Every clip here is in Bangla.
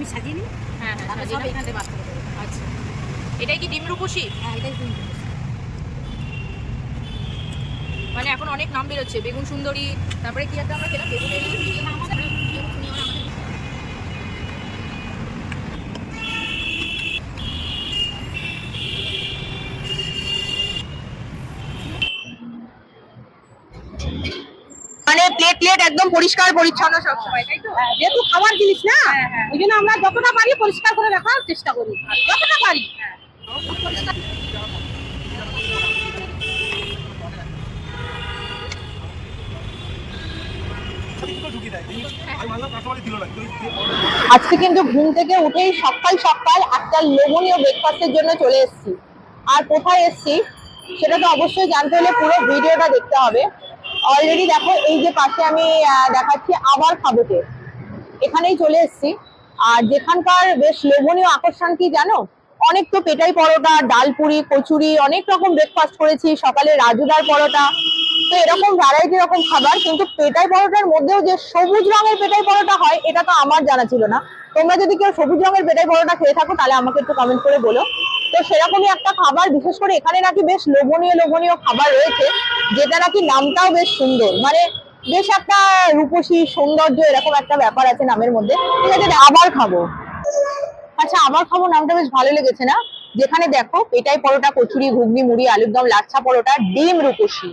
আমি সাজিয়ে নিই হ্যাঁ হ্যাঁ তারপর সাজিয়ে সব নাও। বাদ করে দেবো। আচ্ছা। এটাই কি ডিম রূপসী? হ্যাঁ এটাই ডিম। মানে এখন অনেক নাম বেরোচ্ছে। বেগুন সুন্দরী তারপরে কি একটা আমরা খেলাম? বেগুন মানে প্লেট প্লেট একদম পরিষ্কার পরিচ্ছন্ন সবসময় তাই তো? হ্যাঁ যেহেতু জিনিস না হ্যাঁ, হ্যাঁ। ওই জন্য আমরা যতটা পারি পরিষ্কার করে রাখার চেষ্টা করি। যতটা পারি। আজকে কিন্তু ঘুম থেকে উঠেই সকাল সকাল একটা লোভনীয় ব্রেকফাস্টের জন্য চলে এসেছি। আর কোথায় এসেছি সেটা তো অবশ্যই জানতে হলে পুরো ভিডিওটা দেখতে হবে। অলরেডি দেখো, এই যে পাশে আমি দেখাচ্ছি আবার খাবোতে। এখানেই চলে এসেছি। আর যেখানকার বেশ লোভনীয় আকর্ষণ কি জানো? অনেক তো পেটাই পরোটা ডালপুরি কচুরি, অনেক রকম ব্রেকফাস্ট করেছি, সকালে রাজুদার পরোটা। তো এরকম ভ্যারাইটি রকম খাবার, কিন্তু পেটাই পরোটার মধ্যেও যে সবুজ রঙের পেটাই পরোটা হয়, এটা তো আমার জানা ছিল না। তোমরা যদি কেউ সবুজ রঙের পেটাই পরোটা খেয়ে থাকো, তাহলে আমাকে একটু কমেন্ট করে বলো। তো সেরকমই একটা খাবার, বিশেষ করে এখানে নাকি বেশ লোভনীয় লোভনীয় খাবার রয়েছে, যেটা নাকি নামটাও বেশ সুন্দর। মানে বেশ একটা রূপসী, সৌন্দর্য এরকম একটা ব্যাপার আছে নামের মধ্যে। ঠিক আছে, আবার খাব। আচ্ছা আবার খাব নামটা বেশ ভালো লেগেছে না? যেখানে দেখো পেটাই পরোটা, কচুরি, ঘুগনি, মুড়ি, আলুর দম, লাচ্ছা পরোটা, ডিম রূপসী।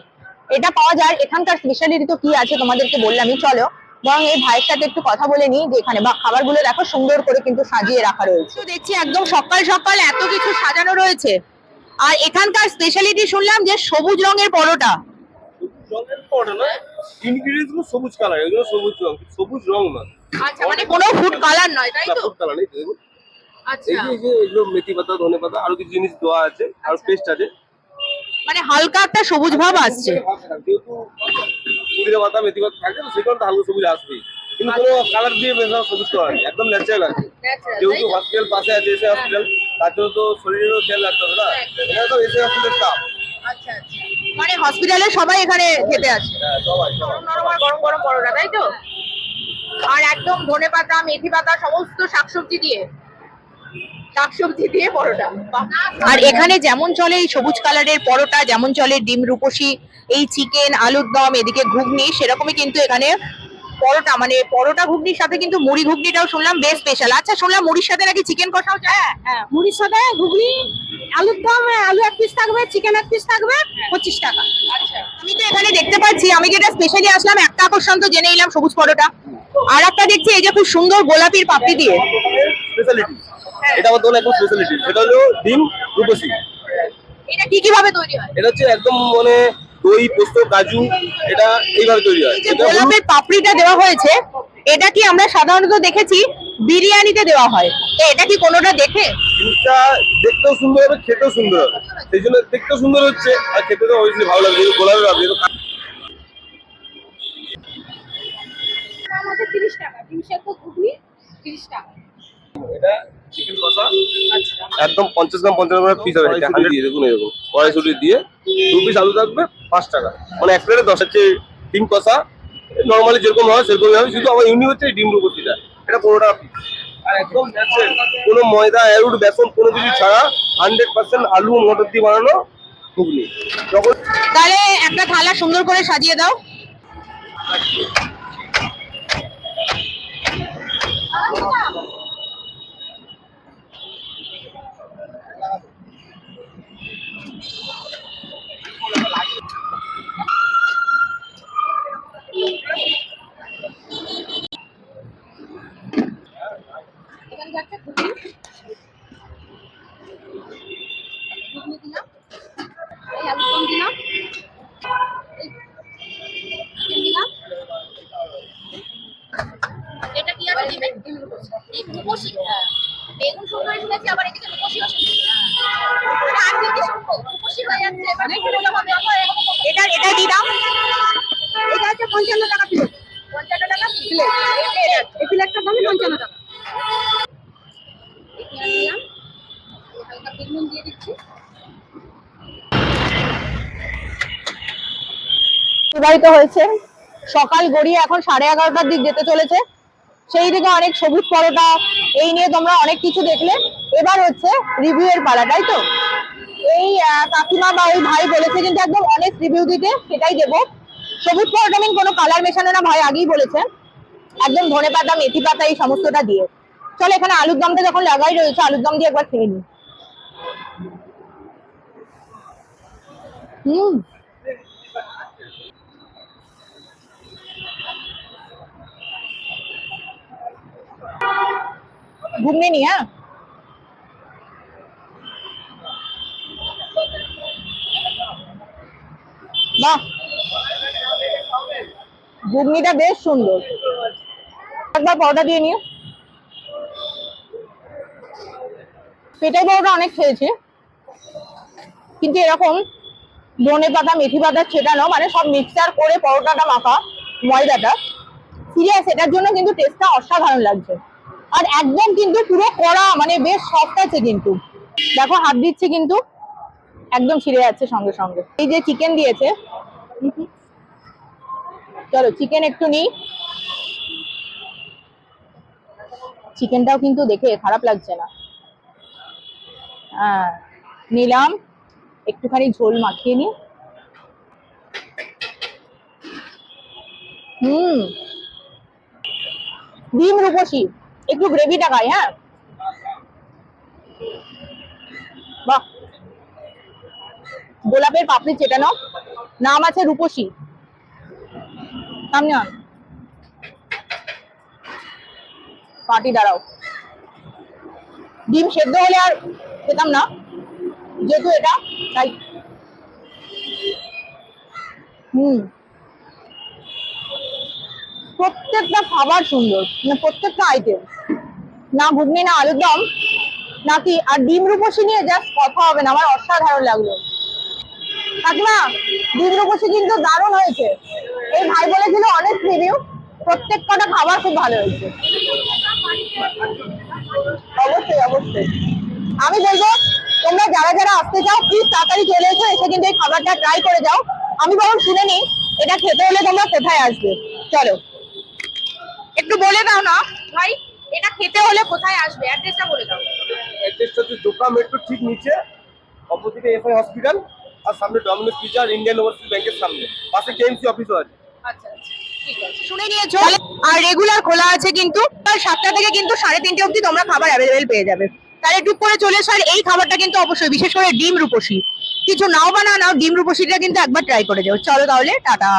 এটা পাওয়া যায়, এখানকার স্পেশালিটি তো কি আছে তোমাদেরকে বললামই, চলো। বরং এই ভাইয়ের সাথে একটু কথা বলে নিই যে এখানে বা খাবারগুলো দেখো সুন্দর করে কিন্তু সাজিয়ে রাখা রয়েছে। দেখছি একদম সকাল সকাল এত কিছু সাজানো রয়েছে। আর এখানকার স্পেশালিটি শুনলাম যে সবুজ রঙের পরোটা। সবুজ কালার এগুলো সবুজ রং সবুজ রং না। আচ্ছা মানে কোনো ফুড কালার নয় তাই তো? কালার নেই দেখুন। আচ্ছা। এই যে এগুলো মেথি পাতা ধনে পাতা আরও কিছু জিনিস দেওয়া আছে আর আচ্ছা। পেস্ট আছে। মানে হালকা একটা সবুজ ভাব আসছে। কিন্তু কোনো কালার দিয়ে সবুজ করা একদম ন্যাচারাল আছে যেহেতু হসপিটাল পাশে আছে এসে হসপিটাল তার জন্য তো শরীরেরও খেয়াল রাখতে হবে না। এটা তো এসে হসপিটাল আচ্ছা আচ্ছা। মানে হসপিটালে সবাই এখানে খেতে আসে। হ্যাঁ সবাই সবাই। নরম নরম আর গরম গরম পরোটা তাই তো? আর একদম ধনে পাতা মেথি পাতা সমস্ত শাকসবজি দিয়ে। শাকসবজি দিয়ে পরোটা। আর এখানে যেমন চলে এই সবুজ কালারের পরোটা যেমন চলে ডিম রূপসী এই চিকেন আলুর দম এদিকে ঘুগনি সেরকমই কিন্তু এখানে পরোটা মানে পরোটা ঘুগনির সাথে কিন্তু মুড়ি ঘুগনিটাও শুনলাম বেশ স্পেশাল আচ্ছা শুনলাম মুড়ির সাথে নাকি চিকেন কষাও যায় হ্যাঁ মুড়ির সাথে ঘুগনি আলুর দম আলু এক পিস থাকবে চিকেন এক পিস থাকবে পঁচিশ টাকা। আচ্ছা। আমি তো এখানে দেখতে পাচ্ছি আমি যেটা স্পেশালি আসলাম একটা আকর্ষণ তো জেনে নিলাম সবুজ পরোটা। আর একটা দেখছি এই যে খুব সুন্দর গোলাপির পাপড়ি দিয়ে। স্পেশালিটি এটা আমার দোকানে একদম স্পেশালিটি সেটা হলো ডিম রূপসী। এটা কি কীভাবে তৈরি হয়? এটা হচ্ছে একদম মানে দই পোস্ত কাজু এটা এইভাবে তৈরি হয়। যে এটা গোলাপের পাপড়িটা দেওয়া হয়েছে এটা কি আমরা সাধারণত দেখেছি বিরিয়ানিতে দেওয়া হয়? তো এটা কি কোনোটা দেখে? জিনিসটা দেখতেও সুন্দর হবে খেতেও সুন্দর হবে। সেই জন্য দেখতেও সুন্দর হচ্ছে আর খেতে তো অবশ্যই ভালো লাগবে গোলাপের পাপড়ি, তিরিশ টাকা ডিম সেদ্ধ ঘুগনি তিরিশ টাকা। এটা চিকেন কষা। একদম পঞ্চাশ গ্রাম পঞ্চাশ গ্রাম পিস হবে হান্ড্রেড দিয়ে দেখুন এরকম। কড়াইশুটি দিয়ে দু পিস আলু থাকবে পাঁচ টাকা। মানে এক প্লেটে দশ হচ্ছে ডিম কষা। নর্মালি যেরকম হয় সেরকম হবে। শুধু আমার ইউনিক হচ্ছে ডিম রুপতিটা। এটা পনেরো টাকা পিস একদম কোনো ময়দা অ্যারুট বেসন কোনো কিছু ছাড়া হান্ড্রেড পার্সেন্ট আলু মটর দিয়ে বানানো ঘুগনি। তাহলে একটা থালা সুন্দর করে সাজিয়ে দাও। যাচ্ছে ঘুগনি ঘুগনি দিলাম এই দিলাম দিলাম এটা কি আছে ডিমে ডিম রূপসী। বেগুন সুন্দরী শুনেছি আবার এদিকে রূপসীও এটা আর কি শুনব রূপসী হয়ে যাচ্ছে মানে এটা এটা দি এটা হচ্ছে পঞ্চান্ন টাকা প্লেট পঞ্চান্ন টাকা প্লেট এই প্লেটটার দাম পঞ্চান্ন টাকা এই পেঁয়াজ দিলাম হালকা বেগুন দিয়ে দিচ্ছি প্রবাহিত হয়েছে। সকাল গড়িয়ে এখন সাড়ে এগারোটার দিক যেতে চলেছে। সেই দিকে অনেক সবুজ পরোটা, এই নিয়ে তোমরা অনেক কিছু দেখলে। এবার হচ্ছে রিভিউ এর পালা, তাই তো? এই কাকিমা বা ওই ভাই বলেছে কিন্তু একদম অনেক রিভিউ দিতে, সেটাই দেবো। সবুজ পরোটা মিন কোনো কালার মেশানো না, ভাই আগেই বলেছে। একদম ধনে পাতা, মেথি পাতা, এই সমস্তটা দিয়ে। চলো এখানে আলুর দমটা যখন লাগাই রয়েছে, আলুর দম দিয়ে একবার খেয়ে নিই। হুম। ঘুমনে নি হ্যাঁ বাহ। ঘুগনিটা বেশ সুন্দর। একবার পরোটা দিয়ে নিও। পেটাই পরোটা অনেক খেয়েছি। কিন্তু এরকম ধনে পাতা, মেথি পাতা, ছেটানো মানে সব মিক্সচার করে পরোটাটা মাখা ময়দাটা। সিরিয়াস এটার জন্য কিন্তু টেস্টটা অসাধারণ লাগছে। আর একদম কিন্তু পুরো কড়া মানে বেশ সফট আছে কিন্তু। দেখো, হাত দিচ্ছে কিন্তু, একদম ছিঁড়ে যাচ্ছে সঙ্গে সঙ্গে। এই যে চিকেন দিয়েছে। চলো চিকেন একটু নিই। চিকেনটাও কিন্তু দেখে খারাপ লাগছে না। হ্যাঁ নিলাম। একটুখানি ঝোল মাখিয়ে নি হুম। ডিম রূপসী। একটু গ্রেভিটা খাই হ্যাঁ? বাহ। গোলাপের পাপড়ি চেটানো নাম আছে রূপসী। সামনে পাটি দাঁড়াও। ডিম সেদ্ধ হলে আর খেতাম না, যেহেতু এটা, তাই। হুম। প্রত্যেকটা খাবার সুন্দর মানে প্রত্যেকটা আইটেম না ঘুগনি, না আলুর দম, নাকি, আর ডিম রূপসী নিয়ে জাস্ট কথা হবে না, আমার অসাধারণ লাগল। কাকিমা, ডিম রূপসী কিন্তু দারুণ হয়েছে। এই ভাই বলেছিল অনেক রিভিউ প্রত্যেক কটা খাবার খুব ভালো হয়েছে। অবশ্যই অবশ্যই। আমি বলব, তোমরা যারা যারা আসতে চাও প্লিজ তাড়াতাড়ি চলে এসো, এসে কিন্তু এই খাবারটা ট্রাই করে যাও। আমি বরং শুনে নিই, এটা খেতে হলে তোমরা কোথায় আসবে? চলো। একটু বলে দাও না। ভাই এটা খেতে হলে কোথায় আসবে? অ্যাড্রেসটা বলে দাও। অ্যাড্রেসটা হচ্ছে দোকা মেট্রো ঠিক নিচে অপোজিটে এফআই হসপিটাল আর সামনে ডমিনোস পিজা আর ইন্ডিয়ান ওভারসিজ ব্যাংকের সামনে। পাশে কেএমসি অফিসও আছে। আচ্ছা আচ্ছা। ঠিক আছে। শুনে নিয়েছো? আর রেগুলার খোলা আছে কিন্তু আর সাতটা থেকে কিন্তু সাড়ে তিনটে অবধি তোমরা খাবার অ্যাভেলেবেল পেয়ে যাবে। তাহলে টুক করে চলে এসো আর এই খাবারটা কিন্তু অবশ্যই বিশেষ করে ডিম রূপসী। কিছু নাও বা না নাও ডিম রূপসীটা কিন্তু একবার ট্রাই করে যাও। চলো তাহলে টাটা।